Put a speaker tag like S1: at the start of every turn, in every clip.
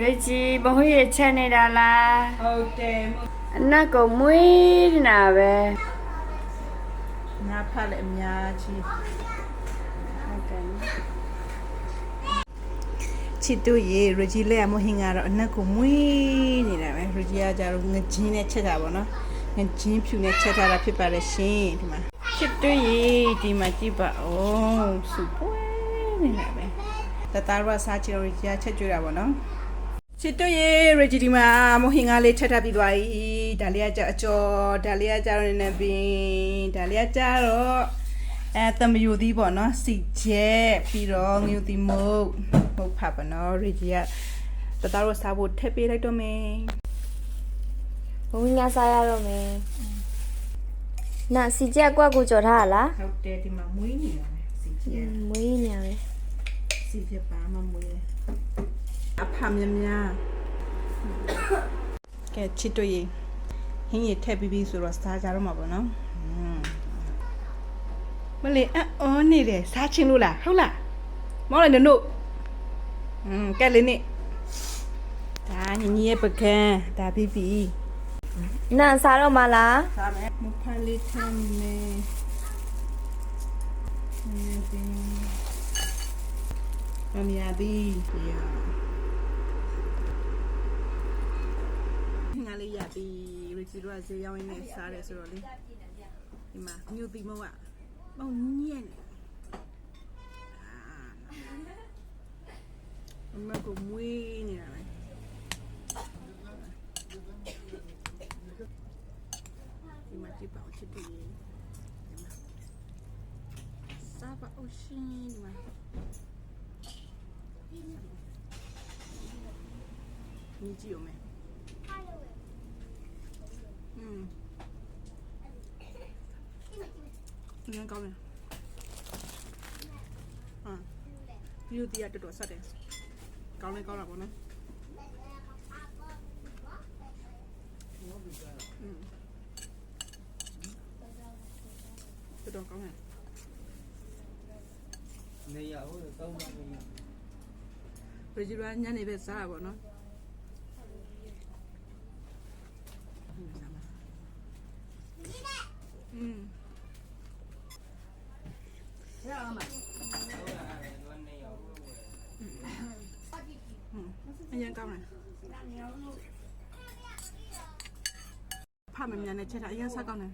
S1: ရေကြီးဘဟုတ်ရချက်နေတာလား
S2: ဟုတ်တယ်
S1: အနက်ကမွေးနေတာပဲ
S2: ငါဖတ်လည်းအများကြီး
S1: ဟုတ်တယ်နော်
S2: ချစ်တို့ရေရကြီးလက်ရမဟင်ကတော့အနက်ကိုမွေးနေတာပဲရကြီးကကြတော့ငချင်းနဲ့ချက်တာပေါ့နော်ငချင်းဖြူနဲ့ချက်ထားတာဖြစ်ပါတယ်ရှင်ဒီမှာချစ်တို့ရေဒီမှာကြည့်ပါဦးစူပွဲနေတာပဲတသားရစားချင်ရကြီးကချက်ကြွတာပေါ့နော် ချစ်တို့ရေရကြီးဒီမှာမဟင်ကလေးချက်ထားပြီးသွားပြီဒါလေးကကြအကျော်ဒါလေးကကြတော့နေပင်ဒါလေးကကြတော့အဲသမယူသီးပေါ့နော်စီကျက်ပြီးတော့ငယူသီးမုတ်မုတ်ဖတ်ပါနော်ရကြီးကတသားရစားဖို့ထည့်ပေးလိုက်တော့မယ်
S3: ဘုံညာစားရတော့မယ်နာစီကြက်ကွက်ကိုကြော်ထားရလား
S2: ဟုတ်တယ်ဒီမှာမွေးနေတာပဲစီကျက်
S3: မွေးနေရပဲ
S2: စီကျက်ပါမမွေးတယ် အဖမြများကဲချစ်တို့ရေဟင်းရထက်ပြီးပြီဆိုတော့စားကြတော့မှာပေါ့နော်မလေးအော်နေတယ်စားချင်းလို့လားဟုတ်လားမောင်လေးနုอืมကဲလေးနေဒါညီညီရဲ့ပကံဒါပြီးပြီ
S3: နန်စားတော့မလား
S2: စားမယ်မဖန်လေးထမ်းမယ်နေတယ်မမြသည်ပြရ လေးရပြီရချီတော့ဈေးရောက်ရင်းနဲ့စားတယ်ဆိုတော့လေဒီမှာညူတီမဟုတ်ကအော်ညံ့နေအမကမွေးနေတာပဲဒီမှာကြည့်ပါဦးချစ်တူရေဒီမှာစားပါဦးရှင်ဒီမှာညီကြည့်အောင်မယ်อืม ငန်းကောင်းတယ်ဟာဒီလိုတရားတော်တော်ဆက်တယ်ကောင်းလဲကောင်းတာပေါ့နော်อืมတော်တော်ကောင်း
S4: တယ်
S2: အရင်ကောင်းတယ်ဖာမမြန်နဲ့ချက်တာအရင်စားကောင်းတယ်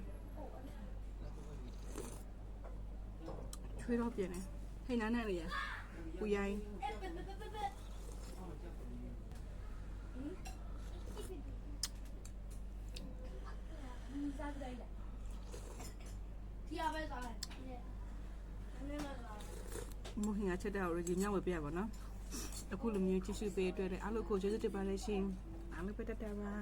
S2: ချွေးတော့ပြင်းတယ်ဟိန်းနာနဲ့လေရပူရိုင်းမဟင်ကချက်တာကိုကြီးညဝယ်ပြရပါတော့ အခုလိုမျိုးကြည့်ရှုပေးအတွက်လည်းအားလုံးကိုကျေးဇူးတင်ပါတယ်ရှင်အားလုံးပဲတက်တာပါ